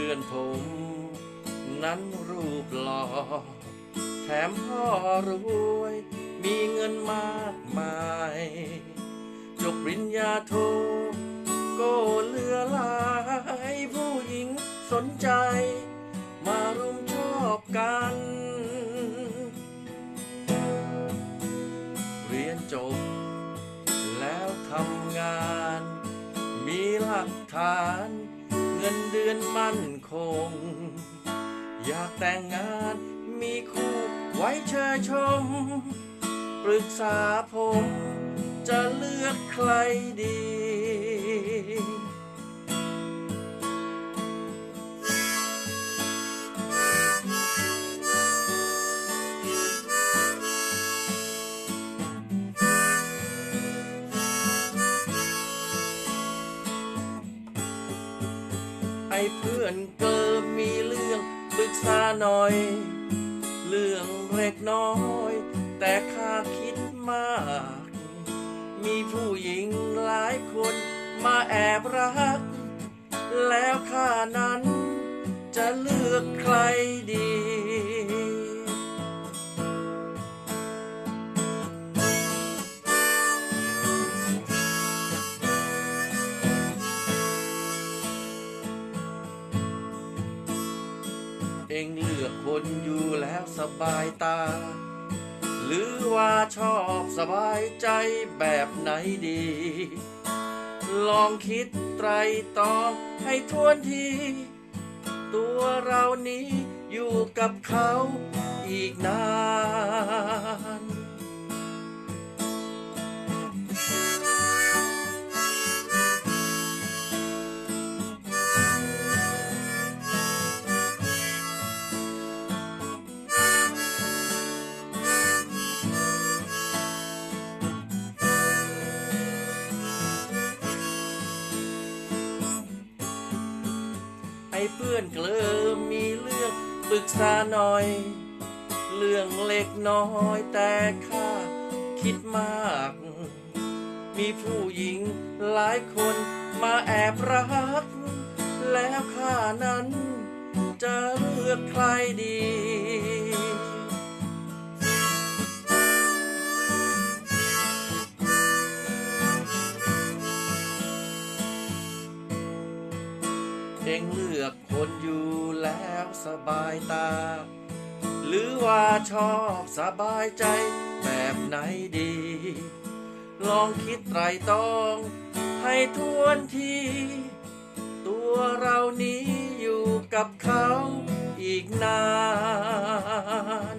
พื่อนผม นั้นรูปหล่อแถมพ่อรวย มีเงินมากมาย จบปริญญาโทก็เหลือลายผู้หญิงสนใจ มารุมชอบกัน เรียนจบ แล้วทำงาน มีหลักฐาน เงินเดือนมั่นคง อยากแต่งงานมีคู่ไว้เชยชม ปรึกษาผมจะเลือกใครดี เพื่อนเกิมมีเรื่องปรึกษาหน่อย เรื่องเล็กน้อย แต่ข้าคิดมาก มีผู้หญิงหลายคนมาแอบรัก แล้วข้านั้นจะเลือกใครดี เองเลือกคนอยู่แล้วสบายตา หรือว่าชอบสบายใจแบบไหนดี ลองคิดไตรตรองให้ทวนที ตัวเรานี้อยู่กับเขาอีกนาน เพื่อนเกลอมีเรื่องปรึกษาหน่อย เรื่องเล็กน้อยแต่ข้าคิดมาก มีผู้หญิงหลายคนมาแอบรัก แล้วข้านั้นจะเลือกใครดี องเลือกคนอยู่แล้วสบายตา หรือว่าชอบสบายใจแบบไหนดี ลองคิดไตรตรองให้ทวนที ตัวเรานี้อยู่กับเขาอีกนาน